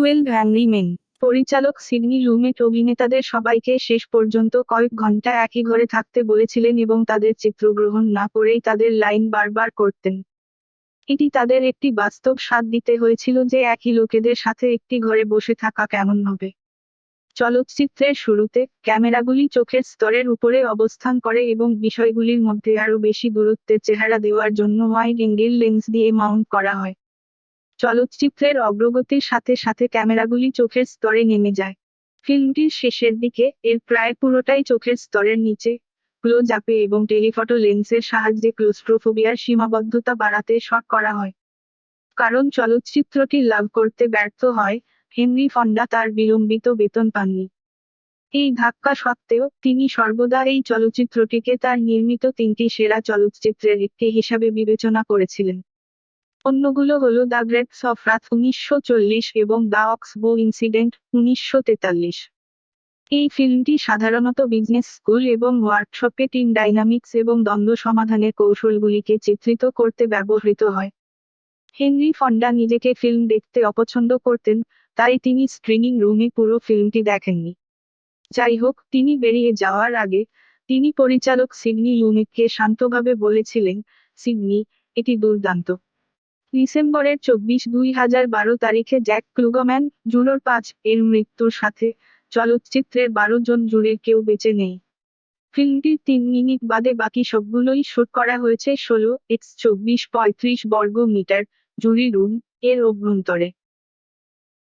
Twelve angry men. পরিচালক Sidney Lumet অভিনেতাদের সবাইকে শেষ পর্যন্ত কয়েক ঘণ্টা একই ঘরে থাকতে বলেছিলেন এবং তাদের চিত্রগ্রহণ না করেই তাদের লাইন বারবার করতেন। এটি তাদের একটি বাস্তব স্বাদ দিতে হয়েছিল যে একই লোকেদের সাথে একটি ঘরে বসে থাকা কেমন হবে। চলচ্চিত্রের শুরুতে ক্যামেরাগুলি চোখের স্তরের উপরে অবস্থান করে এবং বিষয়গুলির মধ্যে আরও বেশি দূরত্বের চেহারা দেওয়ার জন্য ওয়াইড অ্যাঙ্গেল লেন্স দিয়ে মাউন্ট করা হয়। চলচ্চিত্রের অগ্রগতির সাথে সাথে ক্যামেরাগুলি চোখের স্তরে নেমে যায়। ফিল্মটির শেষের দিকে, এর প্রায় পুরোটাই চোখের স্তরের নিচে ক্লোজ আপে এবং টেলিফটো লেন্সের সাহায্যে ক্লোস্ট্রোফোবিয়ার সীমাবদ্ধতা বাড়াতে শট করা হয়। কারণ চলচ্চিত্রটি লাভ করতে ব্যর্থ হয়, হেনরি ফন্ডা তার বিলম্বিত বেতন পাননি। এই ধাক্কা সত্ত্বেও, তিনি সর্বদা এই চলচ্চিত্রটিকে তার নির্মিত তিনটি সেরা চলচ্চিত্রের একটি হিসাবে বিবেচনা করেছিলেন। অন্যগুলো হল দ্য গ্রেট সফরাত উনিশশো চল্লিশ এবং দ্য অক্সবো ইনসিডেন্ট উনিশশো তেতাল্লিশ। এই ফিল্মটি সাধারণত বিজনেস স্কুল এবং ওয়ার্কশপে টিম ডাইনামিক্স এবং দ্বন্দ্ব সমাধানের কৌশলগুলিকে চিত্রিত করতে ব্যবহৃত হয়। হেনরি ফন্ডা নিজেকে ফিল্ম দেখতে অপছন্দ করতেন, তাই তিনি স্ক্রিনিং রুমে পুরো ফিল্মটি দেখেননি। যাই হোক, তিনি বেরিয়ে যাওয়ার আগে তিনি পরিচালক সিডনি ইউনিটকে শান্তভাবে বলেছিলেন, সিডনি, এটি দুর্দান্ত। ডিসেম্বরের চব্বিশ দুই হাজার বারো তারিখে জ্যাক ক্লুগম্যান জুলোর পাঁচ এর মৃত্যুর সাথে চলচ্চিত্রের বারো জন জুড়ে কেউ বেঁচে নেই। ফিল্মটির তিন মিনিট বাদে বাকি সবগুলোই শুট করা হয়েছে ষোলো এক্স চব্বিশ পঁয়ত্রিশ বর্গ মিটার জুরি রুম এর অভ্যন্তরে।